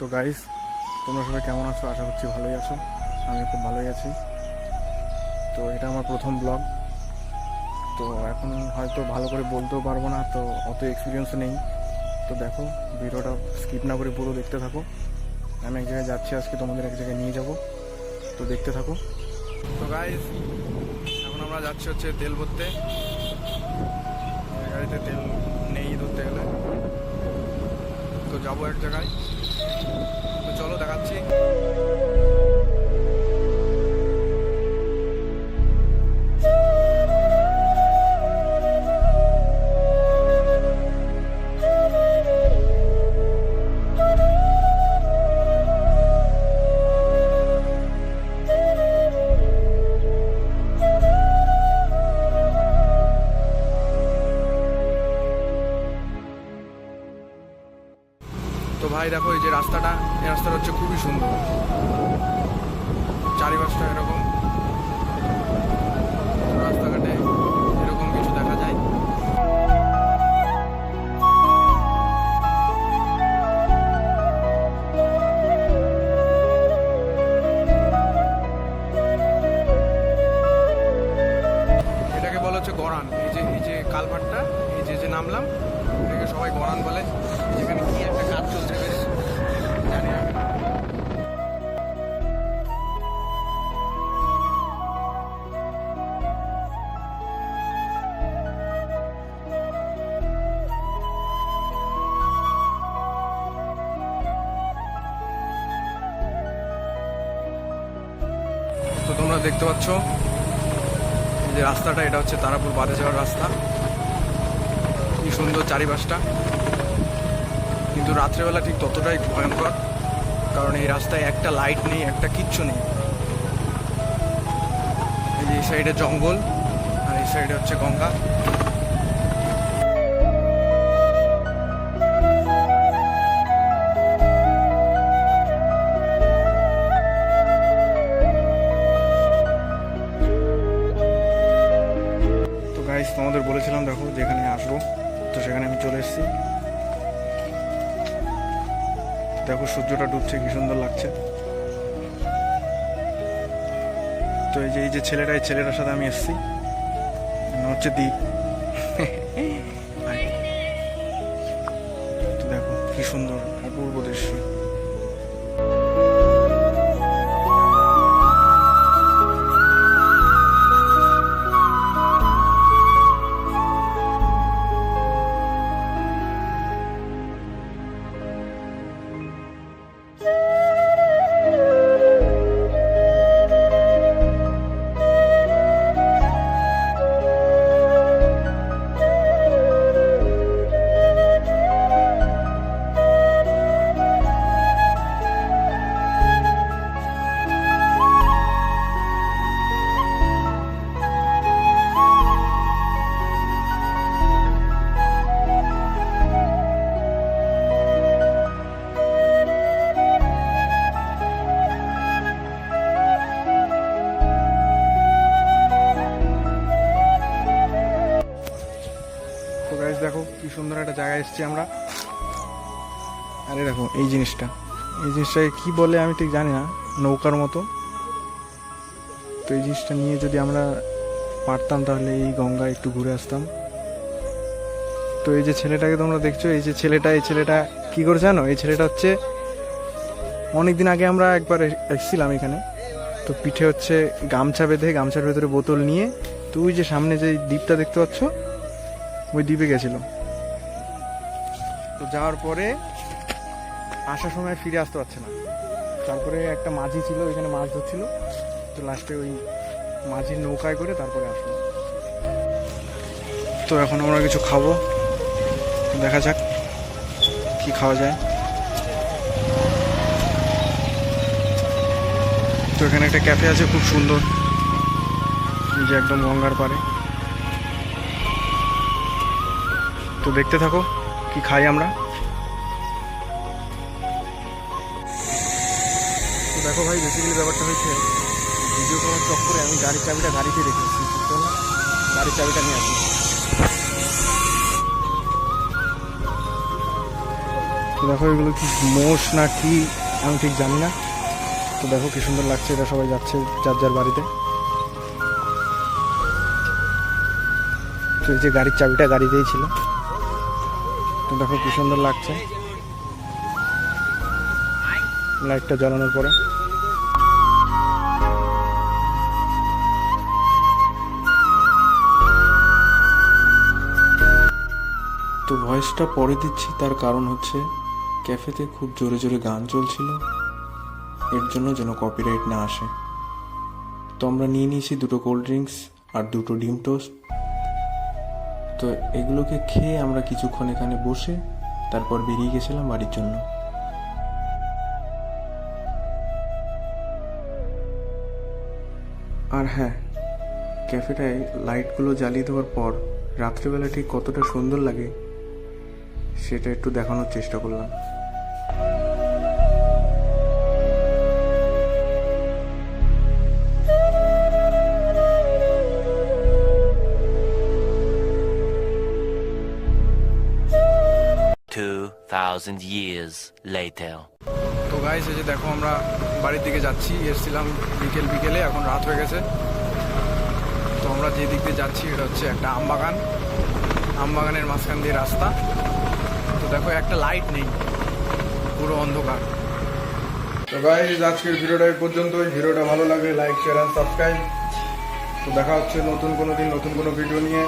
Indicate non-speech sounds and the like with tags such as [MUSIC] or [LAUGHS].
তো গাইস তোমরা সবাই কেমন আছো? আশা করছি ভালোই আছো। আমি খুব ভালোই আছি। তো এটা আমার প্রথম ব্লগ তো এখন হয়তো ভালো করে বলতেও পারব না, তো অত এক্সপিরিয়েন্স নেই। তো দেখো, ভিডিওটা স্কিপ না করে পুরো দেখতে থাকো। আমি এক জায়গায় যাচ্ছি আজকে, তোমাদের এক জায়গায় নিয়ে যাব। তো দেখতে থাকো। তো গাইস এখন আমরা যাচ্ছি হচ্ছে তেল ভরতে। গাড়িতে তেল নেই ধরতে গেলে। তো যাব এক জায়গায়। চলো দেখাচ্ছি। ভাই দেখো এই যে রাস্তাটা এই রাস্তাটা হচ্ছে খুবই সুন্দর। চারিপাশটা এরকম দেখতে পাচ্ছ। যে রাস্তাটা, এটা হচ্ছে তারাপুর বাদে যাওয়ার রাস্তা। কি সুন্দর চারিপাশটা। কিন্তু রাত্রেবেলা ঠিক ততটাই ভয়ঙ্কর, কারণ এই রাস্তায় একটা লাইট নেই, একটা কিচ্ছু নেই। এই যে এই সাইডে জঙ্গল, আর এই সাইডে হচ্ছে গঙ্গা। তোমাদের বলেছিলাম, দেখো, যেখানে আসব, তো সেখানে আমি চলে এসেছি। দেখো, সূর্যটা ডুবছে, কি সুন্দর লাগছে। তো এই যে এই যে ছেলেটা, এই ছেলেটার সাথে আমি এসেছি। হচ্ছে দ্বীপ [LAUGHS] দেখো, কি সুন্দর, অপূর্ব দৃশ্য। একটা জায়গায় এসেছি আমরা। আরে দেখো, এই জিনিসটা। এই জিনিসটাকে কি বলে আমি ঠিক জানি না, নৌকার মতো। তো এই জিনিসটা নিয়ে যদি আমরা পারতাম তাহলে এই গঙ্গায় একটু ঘুরে আসতাম। তো এই যে ছেলেটাকে তোমরা দেখছ, এই যে ছেলেটা, এই ছেলেটা কি করে জানো? এই ছেলেটা হচ্ছে অনেক দিন আগে আমরা একবার এসেছিলাম এখানে। তো পিঠে হচ্ছে গামছা বেঁধে, গামছার ভেতরে বোতল নিয়ে, তুই যে সামনে যে দ্বীপটা দেখতে পাচ্ছ, ওই দ্বীপে গেছিল তো যাওয়ার পরে আসার সময় ফিরে আসতে পারছে না। তারপরে একটা মাঝি ছিল, ওইখানে মাছ ধরছিল। তো লাস্টে ওই মাঝির নৌকায় করে তারপরে আসলো। তো এখন আমরা কিছু খাব। দেখা যাক কি খাওয়া যায়। তো এখানে একটা ক্যাফে আছে, খুব সুন্দর। যে একদম গঙ্গার পাড়ে। তো দেখতে থাকো। কি খাই আমরা? দেখো ভাই বেসিক্যালি ব্যাপারটা হয়েছে ভিডিও করার চক্করে আমি গাড়ির চাবিটা গাড়িতে রেখেছি গাড়ির চাবিটা নিয়ে আসি। দেখো এগুলো কি মোষ না কি, আমি ঠিক জানি না। তো দেখো কি সুন্দর লাগছে এটা সবাই যাচ্ছে যার যার বাড়িতে। তো এই যে গাড়ির চাবিটা গাড়িতেই ছিল। তো দেখো কি সুন্দর লাগছে। লাইটটা জ্বালানোর পরে। তো ভয়েসটা পরে দিচ্ছি, তার কারণ হচ্ছে ক্যাফেতে খুব জোরে জোরে গান চলছিল। এর জন্য যেন কপিরাইট না আসে। তো আমরা নিয়ে নিয়েছি দুটো কোল্ড ড্রিঙ্কস আর দুটো ডিম টোস্ট তো এগুলোকে খেয়ে আমরা কিছুক্ষণ এখানে বসে তারপর বেরিয়ে গেছিলাম বাড়ির জন্য। আর হ্যাঁ ক্যাফেটায় লাইটগুলো জ্বালিয়ে দেওয়ার পর রাত্রিবেলা ঠিক কতটা সুন্দর লাগে, সেটা একটু দেখানোর চেষ্টা করলাম। Two thousand years later. তো গাইস এই যে দেখো আমরা বাড়ির দিকে যাচ্ছি। এসেছিলাম বিকেল বিকেলে, এখন রাত হয়ে গেছে। তো আমরা যে দিক দিয়ে যাচ্ছি, এটা হচ্ছে একটা আম বাগান। আম বাগানের মাঝখান দিয়ে রাস্তা। তো দেখো, একটা লাইট নেই। পুরো অন্ধকার। তো গাইস আজকের ভিডিওটা এই পর্যন্তই। ভিডিওটা ভালো লাগে লাইক শেয়ার অ্যান্ড সাবস্ক্রাইব তো দেখা হচ্ছে নতুন কোনো দিন, নতুন কোনো ভিডিও নিয়ে।